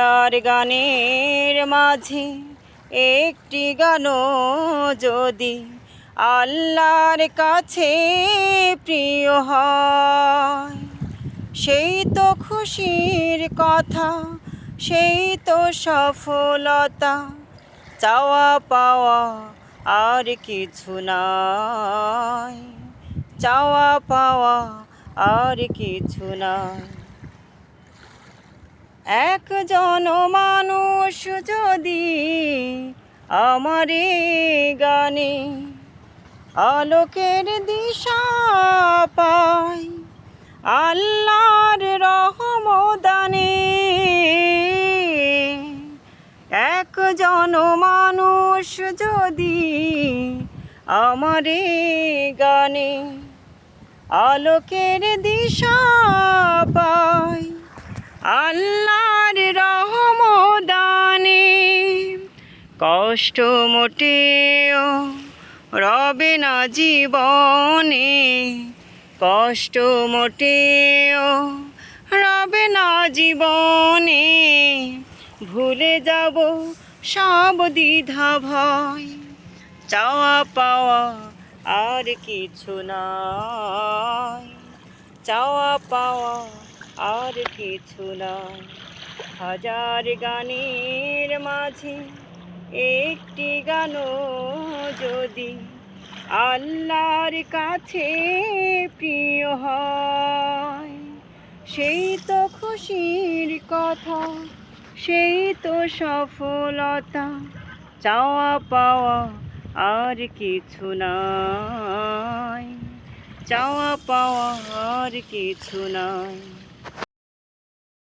আর গানের মাঝে একটি গানও যদি আল্লাহর কাছে প্রিয় হয়, সেই তো খুশির কথা, সেই তো সফলতা, চাওয়া পাওয়া আর কিছু নাই। চাওয়া পাওয়া আর কিছু নাই। একজন মানুষ যদি আমার গানে আলোকের দিশা পায়, আল্লাহর রহমদানে একজন মানুষ যদি আমার গানে আলোকের দিশা পায় আল্লাহর রহমদানে কষ্ট মোটেও রবে না জীবনে। কষ্ট মোটেও রবে না জীবনে। ভুলে যাব সব দ্বিধা ভয়, চাওয়া পাওয়া আর কিছু নাই। চাওয়া পাওয়া আর কিছু না। হাজার গানের মাঝে একটি গানও যদি আল্লাহর কাছে প্রিয় হয়, সেই তো খুশির কথা, সেই তো সফলতা, চাওয়া পাওয়া আর কিছু নাই। চাওয়া পাওয়া আর কিছু নাই।